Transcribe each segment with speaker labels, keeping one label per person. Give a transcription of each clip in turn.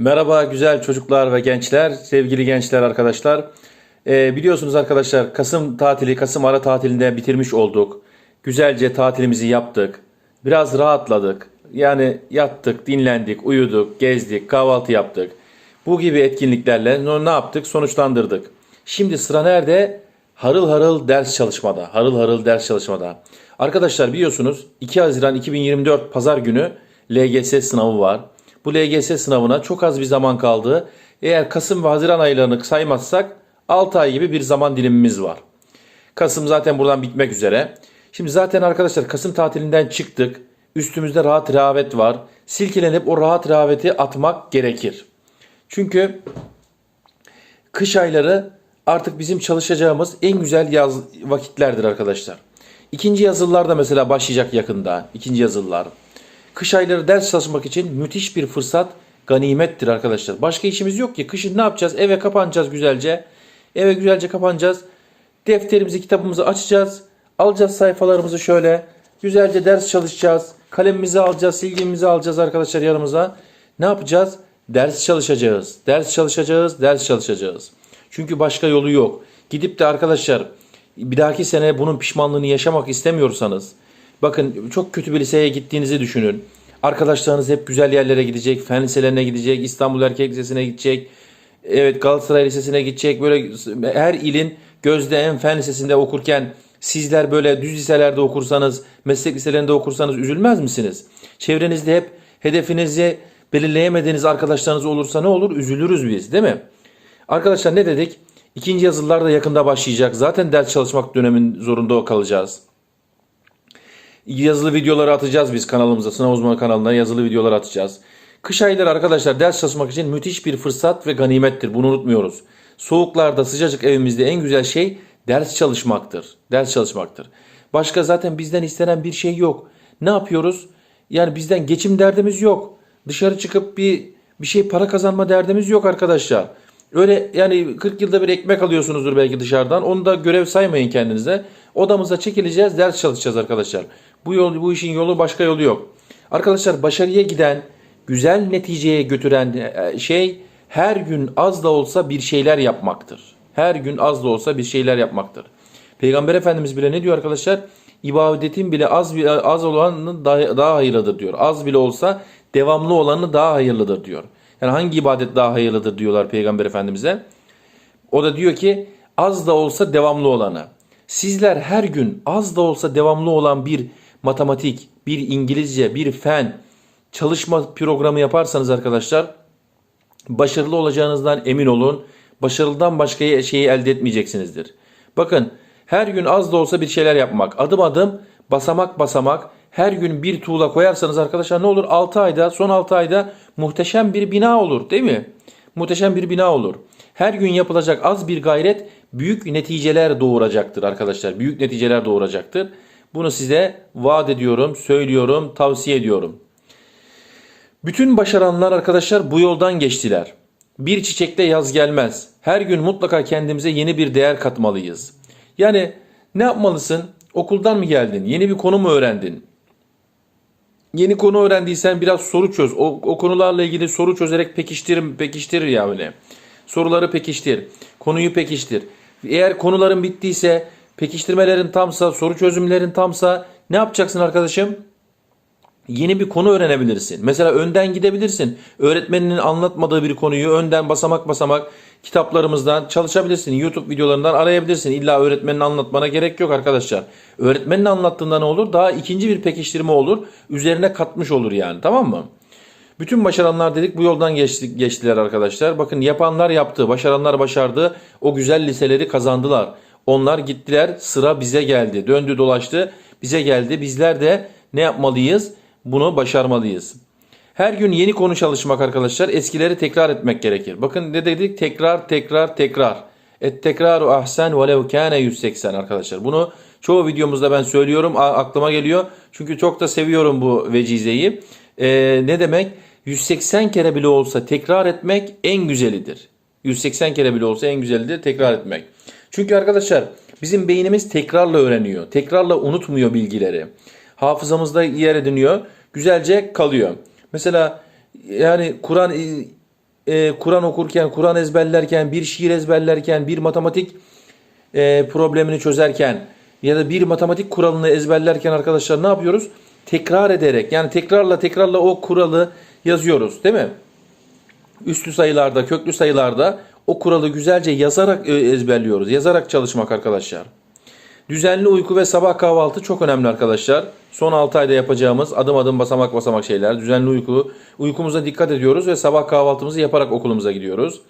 Speaker 1: Merhaba güzel çocuklar ve gençler, sevgili gençler arkadaşlar. Ee, biliyorsunuz arkadaşlar Kasım tatili, Kasım ara tatilinde bitirmiş olduk. Güzelce tatilimizi yaptık. Biraz rahatladık. Yani yattık, dinlendik, uyuduk, gezdik, kahvaltı yaptık. Bu gibi etkinliklerle ne yaptık? Sonuçlandırdık. Şimdi sıra nerede? Harıl harıl ders çalışmada. Harıl harıl ders çalışmada. Arkadaşlar biliyorsunuz 2 Haziran 2024 Pazar günü LGS sınavı var. Bu LGS sınavına çok az bir zaman kaldı. Eğer Kasım ve Haziran aylarını saymazsak 6 ay gibi bir zaman dilimimiz var. Kasım zaten buradan bitmek üzere. Şimdi zaten arkadaşlar Kasım tatilinden çıktık. Üstümüzde rahat rehavet var. Silkelenip o rahat rehaveti atmak gerekir. Çünkü kış ayları artık bizim çalışacağımız en güzel yaz vakitlerdir arkadaşlar. İkinci yazılılar da mesela başlayacak yakında. İkinci yazılılar. Kış ayları ders çalışmak için müthiş bir fırsat, ganimettir arkadaşlar. Başka işimiz yok ki. Kışın ne yapacağız? Eve kapanacağız güzelce. Eve güzelce kapanacağız. Defterimizi, kitabımızı açacağız. Alacağız sayfalarımızı şöyle. Güzelce ders çalışacağız. Kalemimizi alacağız, silgimizi alacağız arkadaşlar yanımıza. Ne yapacağız? Ders çalışacağız. Ders çalışacağız, ders çalışacağız. Çünkü başka yolu yok. Gidip de arkadaşlar bir dahaki sene bunun pişmanlığını yaşamak istemiyorsanız bakın çok kötü bir liseye gittiğinizi düşünün. Arkadaşlarınız hep güzel yerlere gidecek. Fen liselerine gidecek. İstanbul Erkek Lisesi'ne gidecek. Evet Galatasaray Lisesi'ne gidecek. Böyle her ilin gözde en fen lisesinde okurken sizler böyle düz liselerde okursanız, meslek liselerinde okursanız üzülmez misiniz? Çevrenizde hep hedefinizi belirleyemediğiniz arkadaşlarınız olursa ne olur? Üzülürüz biz değil mi? Arkadaşlar ne dedik? İkinci yazılılar da yakında başlayacak. Zaten ders çalışmak dönemin zorunda kalacağız. Yazılı videoları atacağız biz kanalımıza. Sınav uzmanı kanalına yazılı videolar atacağız. Kış ayları arkadaşlar ders çalışmak için müthiş bir fırsat ve ganimettir. Bunu unutmuyoruz. Soğuklarda sıcacık evimizde en güzel şey ders çalışmaktır. Ders çalışmaktır. Başka zaten bizden istenen bir şey yok. Ne yapıyoruz? Yani bizden geçim derdimiz yok. Dışarı çıkıp bir bir şey para kazanma derdimiz yok arkadaşlar. Öyle yani 40 yılda bir ekmek alıyorsunuzdur belki dışarıdan. Onu da görev saymayın kendinize. Odamıza çekileceğiz, ders çalışacağız arkadaşlar. Bu yol bu işin yolu başka yolu yok. Arkadaşlar başarıya giden, güzel neticeye götüren e, şey her gün az da olsa bir şeyler yapmaktır. Her gün az da olsa bir şeyler yapmaktır. Peygamber Efendimiz bile ne diyor arkadaşlar? İbadetin bile az az olanı daha, daha hayırlıdır diyor. Az bile olsa devamlı olanı daha hayırlıdır diyor. Yani hangi ibadet daha hayırlıdır diyorlar Peygamber Efendimiz'e. O da diyor ki az da olsa devamlı olanı. Sizler her gün az da olsa devamlı olan bir matematik, bir İngilizce, bir fen çalışma programı yaparsanız arkadaşlar başarılı olacağınızdan emin olun. Başarılıdan başka şeyi elde etmeyeceksinizdir. Bakın her gün az da olsa bir şeyler yapmak, adım adım, basamak basamak her gün bir tuğla koyarsanız arkadaşlar ne olur? 6 ayda, son 6 ayda muhteşem bir bina olur değil mi? Muhteşem bir bina olur. Her gün yapılacak az bir gayret büyük neticeler doğuracaktır arkadaşlar. Büyük neticeler doğuracaktır. Bunu size vaat ediyorum, söylüyorum, tavsiye ediyorum. Bütün başaranlar arkadaşlar bu yoldan geçtiler. Bir çiçekte yaz gelmez. Her gün mutlaka kendimize yeni bir değer katmalıyız. Yani ne yapmalısın? Okuldan mı geldin? Yeni bir konu mu öğrendin? Yeni konu öğrendiysen biraz soru çöz. O, o konularla ilgili soru çözerek pekiştir, pekiştir ya öyle. Soruları pekiştir. Konuyu pekiştir. Eğer konuların bittiyse, pekiştirmelerin tamsa, soru çözümlerin tamsa ne yapacaksın arkadaşım? Yeni bir konu öğrenebilirsin. Mesela önden gidebilirsin. Öğretmeninin anlatmadığı bir konuyu önden basamak basamak kitaplarımızdan çalışabilirsin. YouTube videolarından arayabilirsin. İlla öğretmenin anlatmana gerek yok arkadaşlar. Öğretmenin anlattığında ne olur? Daha ikinci bir pekiştirme olur. Üzerine katmış olur yani tamam mı? Bütün başaranlar dedik bu yoldan geçti, geçtiler arkadaşlar. Bakın yapanlar yaptı, başaranlar başardı. O güzel liseleri kazandılar. Onlar gittiler, sıra bize geldi. Döndü dolaştı, bize geldi. Bizler de ne yapmalıyız? Bunu başarmalıyız. Her gün yeni konu çalışmak arkadaşlar. Eskileri tekrar etmek gerekir. Bakın ne dedik? Tekrar, tekrar, tekrar. Et tekraru ahsen velev kâne 180 arkadaşlar. Bunu çoğu videomuzda ben söylüyorum. Aklıma geliyor. Çünkü çok da seviyorum bu vecizeyi. Ee, ne demek? 180 kere bile olsa tekrar etmek en güzelidir. 180 kere bile olsa en güzelidir tekrar etmek. Çünkü arkadaşlar bizim beynimiz tekrarla öğreniyor. Tekrarla unutmuyor bilgileri. Hafızamızda yer ediniyor. Güzelce kalıyor. Mesela yani Kur'an e, Kur'an okurken, Kur'an ezberlerken, bir şiir ezberlerken, bir matematik e, problemini çözerken ya da bir matematik kuralını ezberlerken arkadaşlar ne yapıyoruz? Tekrar ederek yani tekrarla tekrarla o kuralı yazıyoruz değil mi? Üslü sayılarda, köklü sayılarda o kuralı güzelce yazarak e, ezberliyoruz. Yazarak çalışmak arkadaşlar. Düzenli uyku ve sabah kahvaltı çok önemli arkadaşlar. Son 6 ayda yapacağımız adım adım basamak basamak şeyler. Düzenli uyku, uykumuza dikkat ediyoruz ve sabah kahvaltımızı yaparak okulumuza gidiyoruz.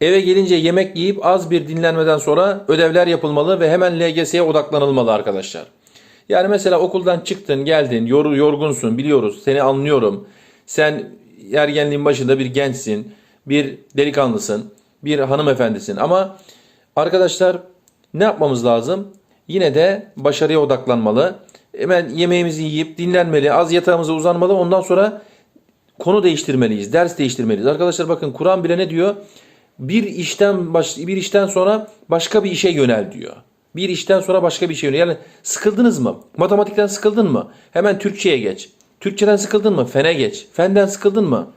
Speaker 1: Eve gelince yemek yiyip az bir dinlenmeden sonra ödevler yapılmalı ve hemen LGS'ye odaklanılmalı arkadaşlar. Yani mesela okuldan çıktın, geldin, yor, yorgunsun biliyoruz. Seni anlıyorum. Sen ergenliğin başında bir gençsin, bir delikanlısın, bir hanımefendisin. Ama arkadaşlar ne yapmamız lazım? Yine de başarıya odaklanmalı. Hemen yemeğimizi yiyip dinlenmeli, az yatağımıza uzanmalı. Ondan sonra konu değiştirmeliyiz, ders değiştirmeliyiz. Arkadaşlar bakın Kur'an bile ne diyor? Bir işten baş, bir işten sonra başka bir işe yönel diyor. Bir işten sonra başka bir işe yönel. Yani sıkıldınız mı? Matematikten sıkıldın mı? Hemen Türkçe'ye geç. Türkçeden sıkıldın mı? Fene geç. Fenden sıkıldın mı?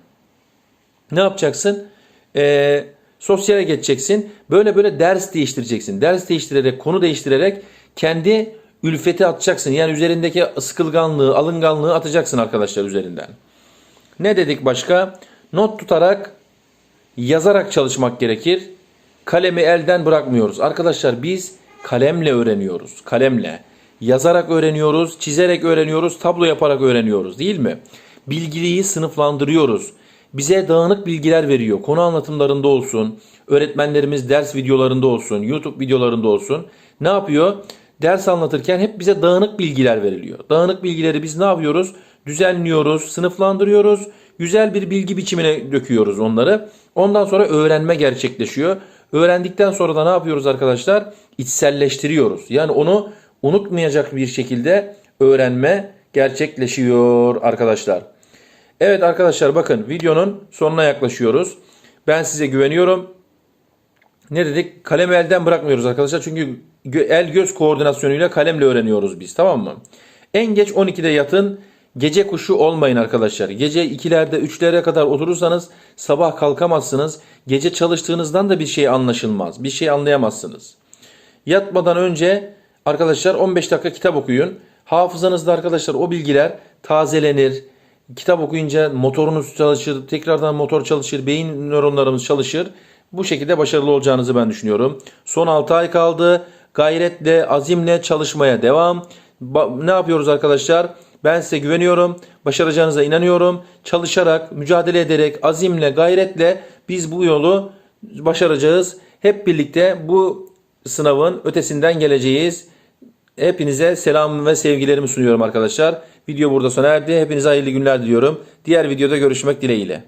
Speaker 1: Ne yapacaksın? Ee, sosyale geçeceksin. Böyle böyle ders değiştireceksin. Ders değiştirerek, konu değiştirerek kendi ülfeti atacaksın. Yani üzerindeki sıkılganlığı, alınganlığı atacaksın arkadaşlar üzerinden. Ne dedik başka? Not tutarak, yazarak çalışmak gerekir. Kalemi elden bırakmıyoruz. Arkadaşlar biz kalemle öğreniyoruz. Kalemle. Yazarak öğreniyoruz, çizerek öğreniyoruz, tablo yaparak öğreniyoruz değil mi? Bilgiliği sınıflandırıyoruz. Bize dağınık bilgiler veriyor. Konu anlatımlarında olsun, öğretmenlerimiz ders videolarında olsun, YouTube videolarında olsun. Ne yapıyor? Ders anlatırken hep bize dağınık bilgiler veriliyor. Dağınık bilgileri biz ne yapıyoruz? Düzenliyoruz, sınıflandırıyoruz. Güzel bir bilgi biçimine döküyoruz onları. Ondan sonra öğrenme gerçekleşiyor. Öğrendikten sonra da ne yapıyoruz arkadaşlar? İçselleştiriyoruz. Yani onu unutmayacak bir şekilde öğrenme gerçekleşiyor arkadaşlar. Evet arkadaşlar bakın videonun sonuna yaklaşıyoruz. Ben size güveniyorum. Ne dedik? Kalemi elden bırakmıyoruz arkadaşlar. Çünkü el göz koordinasyonuyla kalemle öğreniyoruz biz tamam mı? En geç 12'de yatın. Gece kuşu olmayın arkadaşlar. Gece 2'lerde 3'lere kadar oturursanız sabah kalkamazsınız. Gece çalıştığınızdan da bir şey anlaşılmaz. Bir şey anlayamazsınız. Yatmadan önce arkadaşlar 15 dakika kitap okuyun. Hafızanızda arkadaşlar o bilgiler tazelenir. Kitap okuyunca motorunuz çalışır, tekrardan motor çalışır, beyin nöronlarımız çalışır. Bu şekilde başarılı olacağınızı ben düşünüyorum. Son 6 ay kaldı. Gayretle, azimle çalışmaya devam. Ba- ne yapıyoruz arkadaşlar? Ben size güveniyorum. Başaracağınıza inanıyorum. Çalışarak, mücadele ederek, azimle, gayretle biz bu yolu başaracağız. Hep birlikte bu sınavın ötesinden geleceğiz. Hepinize selam ve sevgilerimi sunuyorum arkadaşlar. Video burada sona erdi. Hepinize hayırlı günler diliyorum. Diğer videoda görüşmek dileğiyle.